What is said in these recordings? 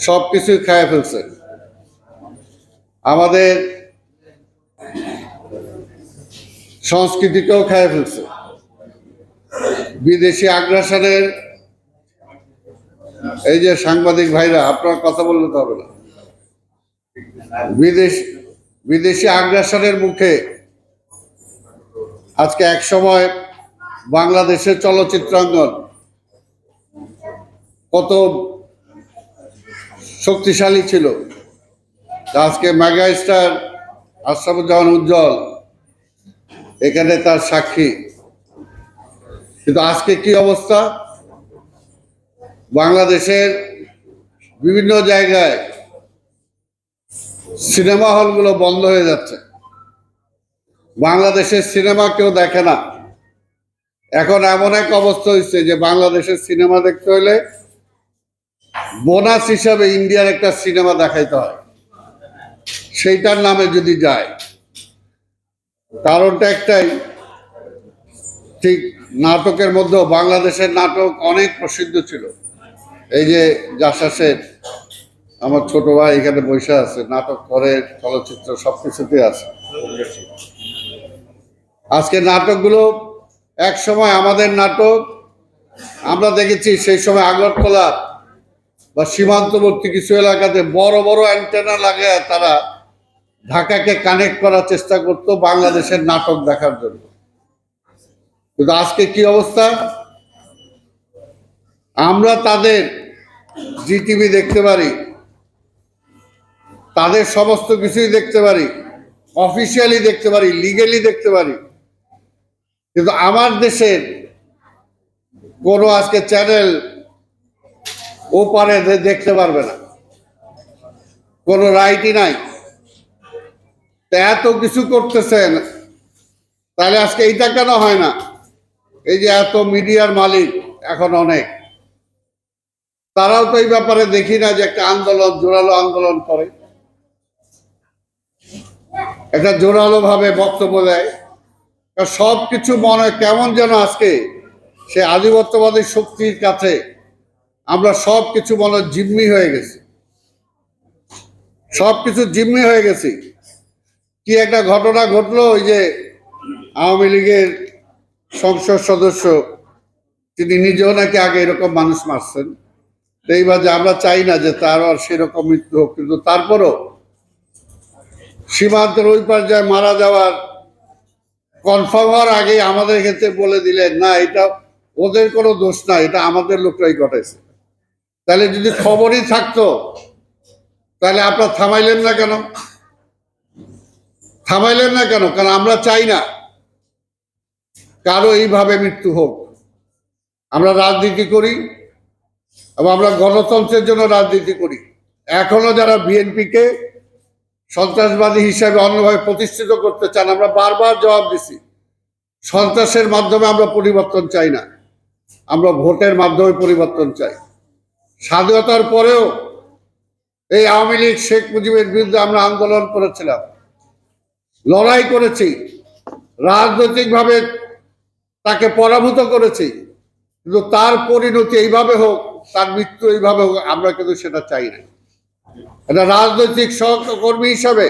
সব কিছুই খায় ফেলছে। আমাদের সংস্কৃতিকেও খায় ফেলছে। বিদেশি আগ্রাসনের এই যে সাংবাদিক ভাইরা, আপনার কথা বললে তো হবে না। বিদেশ বিদেশি আগ্রাসনের মুখে আজকে এক সময় বাংলাদেশের চলচ্চিত্রাঙ্গন কত শক্তিশালী ছিল। আজকে মেগা স্টার আশরাফুজ্জামান উজ্জ্বল, এখানে তার সাক্ষী। কিন্তু আজকে কি অবস্থা? বাংলাদেশের বিভিন্ন জায়গায় সিনেমা হলগুলো বন্ধ হয়ে যাচ্ছে। বাংলাদেশের সিনেমা কেউ দেখে না। এখন এমন এক অবস্থা হয়েছে যে বাংলাদেশের সিনেমা দেখতে হলে বোনাস হিসাবে ইন্ডিয়ার একটা সিনেমা দেখাইতে হয়। সেইটার নামে যদি যায়, কারণটা একটাই, ঠিক নাটকের মধ্যেও বাংলাদেশের নাটক অনেক প্রসিদ্ধ ছিল। এই যে জাসাসের আমার ছোট ভাই এখানে বসে আছে, নাটক করে, চলচ্চিত্র সব কিছুতে আছে। আজকে নাটকগুলো এক সময় আমাদের নাটক, আমরা দেখেছি সেই সময় আগরতলা বা সীমান্তবর্তী কিছু এলাকাতে বড় বড় অ্যান্টেনা লাগায় তারা ঢাকাকে কানেক্ট করার চেষ্টা করতো বাংলাদেশের নাটক দেখার জন্য। কিন্তু আজকে কি অবস্থা? আমরা তাদের জি টিভি দেখতে পারি। তাদের সমস্ত কিছুই দেখতে পারি। অফিসিয়ালি দেখতে পারি লিগেলি দেখতে পারি। কিন্তু আমার দেশের কোনো আজকে চ্যানেল ও পারে দেখতে পারবে না। কোনো রাইটই নাই। এত কিছু করতেছেন, তাহলে আজকে এইটা কেন হয় না? এই যে এত মিডিয়ার মালিক এখন অনেক। তারাও তো এই ব্যাপারে দেখি না যে একটা আন্দোলন, জোরালো আন্দোলন করে। একটা জোরালো ভাবে বক্তব্য দেয়। সব কিছু মনে কেমন যেন আজকে সে আধিপত্যবাদী শক্তির কাছে আমরা সব কিছু মনে জিম্মি হয়ে গেছি। সব কিছু জিম্মি হয়ে গেছি। কি একটা ঘটনা ঘটলো, ওই যে আওয়ামী লীগের সংসদ সদস্য, তিনি নিজেও নাকি আগে এরকম মানুষ মারছেন। এইবার যে আমরা চাই না যে তার আর সেরকম মৃত্যু হোক, কিন্তু তারপরও সীমান্তের ওই পার যায় মারা যাওয়ার কনফার্ম হওয়ার আগেই আমাদের ক্ষেত্রে বলে দিলেন, না, এটা ওদের কোনো দোষ না, এটা আমাদের লোকরাই ঘটাইছে। তাহলে যদি খবরই থাকতো, তাহলে আপনার থামাইলেন না কেন? থামাইলেন না কেন? কারণ আমরা চাই না কারও এইভাবে মৃত্যু হোক। আমরা রাজনীতি করি এবং আমরা গণতন্ত্রের জন্য রাজনীতি করি। এখনও যারা বিএনপিকে সন্ত্রাসবাদী হিসাবে অন্যভাবে প্রতিষ্ঠিত করতে চান, আমরা বারবার জবাব দিছি, সন্ত্রাসের মাধ্যমে আমরা পরিবর্তন চাই না। আমরা ভোটের মাধ্যমে পরিবর্তন চাই। স্বাধীনতার পরেও এই আওয়ামী লীগ, শেখ মুজিবের বিরুদ্ধে আমরা আন্দোলন করেছিলাম, লড়াই করেছি, রাজনৈতিকভাবে তাকে পরাভূত করেছি, কিন্তু তার পরিণতি এইভাবে হোক, তার মৃত্যু এইভাবে হোক, আমরা কিন্তু সেটা চাই না। একটা রাজনৈতিক সহকর্মী হিসাবে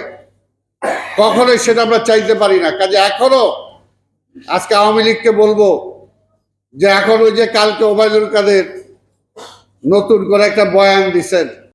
কখনোই সেটা আমরা চাইতে পারি না। কাজে এখনও আজকে আওয়ামী লীগকে বলব যে এখন ওই যে কালকে ওবায়দুল কাদের নতুন করে একটা বয়ান দিছেন।